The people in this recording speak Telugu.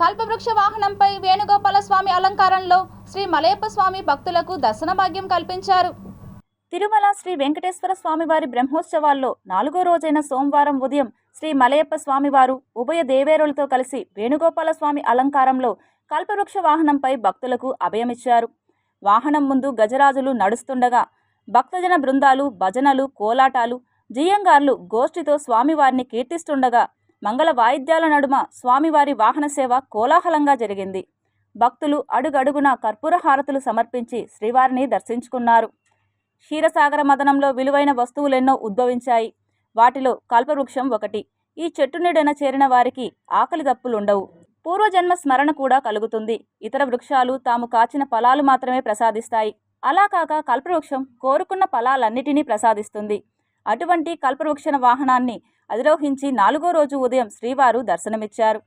కల్పవృక్ష వాహనంపై వేణుగోపాల స్వామి అలంకారంలో శ్రీ మలయప్ప స్వామి భక్తులకు దర్శన భాగ్యం కల్పించారు. తిరుమల శ్రీ వెంకటేశ్వర స్వామివారి బ్రహ్మోత్సవాల్లో నాలుగో రోజైన సోమవారం ఉదయం శ్రీ మలయప్ప స్వామివారు ఉభయ దేవేరులతో కలిసి వేణుగోపాల స్వామి అలంకారంలో కల్పవృక్ష వాహనంపై భక్తులకు అభయమిచ్చారు. వాహనం ముందు గజరాజులు నడుస్తుండగా భక్తజన బృందాలు భజనలు కోలాటాలు జియంగార్లు గోష్ఠితో స్వామివారిని కీర్తిస్తుండగా మంగళ వాయిద్యాల నడుమ స్వామివారి వాహన సేవ కోలాహలంగా జరిగింది. భక్తులు అడుగడుగున కర్పూర హారతులు సమర్పించి శ్రీవారిని దర్శించుకున్నారు. క్షీరసాగర మదనంలో విలువైన వస్తువులెన్నో ఉద్భవించాయి. వాటిలో కల్పవృక్షం ఒకటి. ఈ చెట్టు నీడన చేరిన వారికి ఆకలి దప్పులుండవు. పూర్వజన్మ స్మరణ కూడా కలుగుతుంది. ఇతర వృక్షాలు తాము కాచిన ఫలాలు మాత్రమే ప్రసాదిస్తాయి. అలా కాక కల్పవృక్షం కోరుకున్న ఫలాలన్నిటినీ ప్రసాదిస్తుంది. అటువంటి కల్పవృక్షణ వాహనాన్ని అధిరోహించి నాలుగో రోజు ఉదయం శ్రీవారు దర్శనమిచ్చారు